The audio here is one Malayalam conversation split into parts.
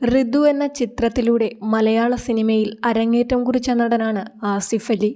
ഋതു എന്ന ചിത്രത്തിലൂടെ മലയാള സിനിമയിൽ അരങ്ങേറ്റം കുറിച്ച നടനാണ് ആസിഫ് അലി.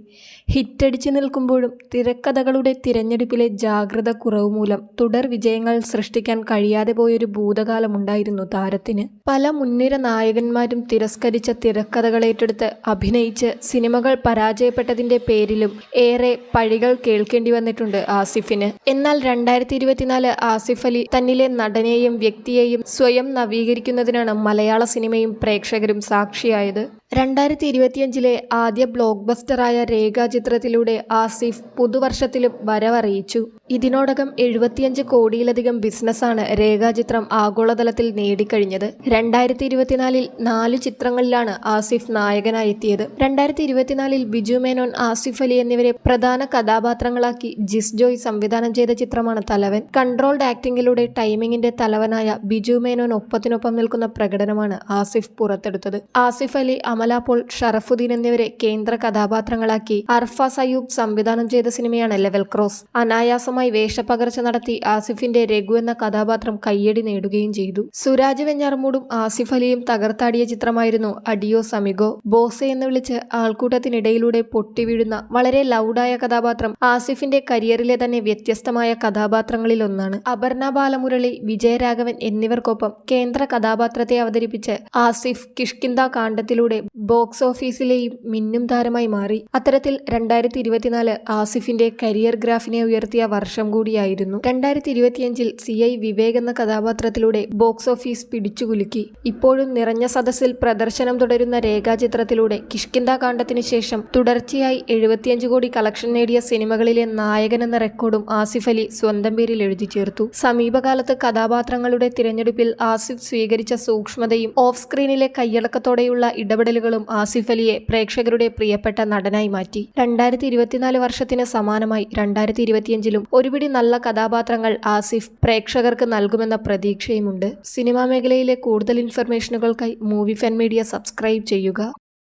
ഹിറ്റടിച്ചു നിൽക്കുമ്പോഴും തിരക്കഥകളുടെ തിരഞ്ഞെടുപ്പിലെ ജാഗ്രത കുറവ് മൂലം തുടർ വിജയങ്ങൾ സൃഷ്ടിക്കാൻ കഴിയാതെ പോയൊരു ഭൂതകാലമുണ്ടായിരുന്നു താരത്തിന്. പല മുൻനിര നായകന്മാരും തിരസ്കരിച്ച തിരക്കഥകൾ ഏറ്റെടുത്ത് അഭിനയിച്ച് സിനിമകൾ പരാജയപ്പെട്ടതിന്റെ പേരിലും ഏറെ പഴികൾ കേൾക്കേണ്ടി വന്നിട്ടുണ്ട് ആസിഫിന്. എന്നാൽ രണ്ടായിരത്തി ഇരുപത്തിനാല് ആസിഫ് അലി തന്നിലെ നടനെയും വ്യക്തിയെയും സ്വയം നവീകരിക്കുന്നതിനാണ് മലയാള സിനിമയും പ്രേക്ഷകരും സാക്ഷിയായത് രണ്ടായിരത്തി ഇരുപത്തിയഞ്ചിലെ ആദ്യ ബ്ലോക്ക് ബസ്റ്ററായ രേഖ ചിത്രത്തിലൂടെ ആസിഫ് പുതുവർഷത്തിലും വരവറിയിച്ചു. ഇതിനോടകം എഴുപത്തിയഞ്ച് കോടിയിലധികം ബിസിനസ്സാണ് രേഖാചിത്രം ആഗോളതലത്തിൽ നേടിക്കഴിഞ്ഞത്. രണ്ടായിരത്തി ഇരുപത്തിനാലിൽ നാല് ചിത്രങ്ങളിലാണ് ആസിഫ് നായകനായി എത്തിയത് രണ്ടായിരത്തി ഇരുപത്തിനാലിൽ ബിജു മേനോൻ ആസിഫ് അലി എന്നിവരെ പ്രധാന കഥാപാത്രങ്ങളാക്കി ജിസ് ജോയ് സംവിധാനം ചെയ്ത ചിത്രമാണ് തലവൻ. കൺട്രോൾഡ് ആക്ടിംഗിലൂടെ ടൈമിങ്ങിന്റെ തലവനായ ബിജു മേനോൻ ഒപ്പത്തിനൊപ്പം നിൽക്കുന്ന പ്രകടനമാണ് ആസിഫ് പുറത്തെടുത്തത്. ആസിഫ് അലി അമല പോൾ ഷറഫുദ്ദീൻ എന്നിവരെ കേന്ദ്ര കഥാപാത്രങ്ങളാക്കി അർഫ സയൂബ് സംവിധാനം ചെയ്ത സിനിമയാണ് ലെവൽ ക്രോസ്. അനായാസമായി വേഷപ്പകർച്ച നടത്തി ആസിഫിന്റെ രഘു എന്ന കഥാപാത്രം കയ്യടി നേടുകയും ചെയ്തു. സുരാജ് വെഞ്ഞാറമൂടും ആസിഫ് അലിയും തകർത്താടിയ ചിത്രമായിരുന്നു അഡിയോ സമിഗോ. ബോസെ എന്ന് വിളിച്ച് ആൾക്കൂട്ടത്തിനിടയിലൂടെ പൊട്ടിവീഴുന്ന വളരെ ലൗഡായ കഥാപാത്രം ആസിഫിന്റെ കരിയറിലെ തന്നെ വ്യത്യസ്തമായ കഥാപാത്രങ്ങളിൽ ഒന്നാണ്. അപർണ ബാലമുരളി വിജയരാഘവൻ എന്നിവർക്കൊപ്പം കേന്ദ്ര കഥാപാത്രത്തെ അവതരിപ്പിച്ച് ആസിഫ് കിഷ്കിന്ദ കാണ്ഡത്തിലൂടെ ബോക്സ് ഓഫീസിലെയും മിന്നും താരമായി മാറി. അത്തരത്തിൽ രണ്ടായിരത്തി ഇരുപത്തിനാല് ആസിഫിന്റെ കരിയർ ഗ്രാഫിനെ ഉയർത്തിയ വർഷം കൂടിയായിരുന്നു. രണ്ടായിരത്തി ഇരുപത്തിയഞ്ചിൽ സി ഐ വിവേക് എന്ന കഥാപാത്രത്തിലൂടെ ബോക്സ് ഓഫീസ് പിടിച്ചുകുലുക്കി. ഇപ്പോഴും നിറഞ്ഞ സദസ്സിൽ പ്രദർശനം തുടരുന്ന രേഖാചിത്രത്തിലൂടെ കിഷ്കിന്ദ കാണ്ഡത്തിന് ശേഷം തുടർച്ചയായി എഴുപത്തിയഞ്ച് കോടി കളക്ഷൻ നേടിയ സിനിമകളിലെ നായകൻ എന്ന റെക്കോർഡും ആസിഫ് അലി സ്വന്തം പേരിൽ എഴുതി ചേർത്തു. സമീപകാലത്ത് കഥാപാത്രങ്ങളുടെ തിരഞ്ഞെടുപ്പിൽ ആസിഫ് സ്വീകരിച്ച സൂക്ഷ്മതയും ഓഫ് സ്ക്രീനിലെ കയ്യടക്കത്തോടെയുള്ള ഇടപെടലുകളും ആസിഫ് അലിയെ പ്രേക്ഷകരുടെ പ്രിയപ്പെട്ട നടനായി മാറ്റി. രണ്ടായിരത്തി ഇരുപത്തിനാല് വർഷത്തിന് സമാനമായി രണ്ടായിരത്തി ഇരുപത്തിയഞ്ചിലും ഒരുപിടി നല്ല കഥാപാത്രങ്ങൾ ആസിഫ് പ്രേക്ഷകർക്ക് നൽകുമെന്ന പ്രതീക്ഷയുമുണ്ട്. സിനിമാ മേഖലയിലെ കൂടുതൽ ഇൻഫർമേഷനുകൾക്കായി മൂവി ഫാൻ മീഡിയ സബ്സ്ക്രൈബ് ചെയ്യുക.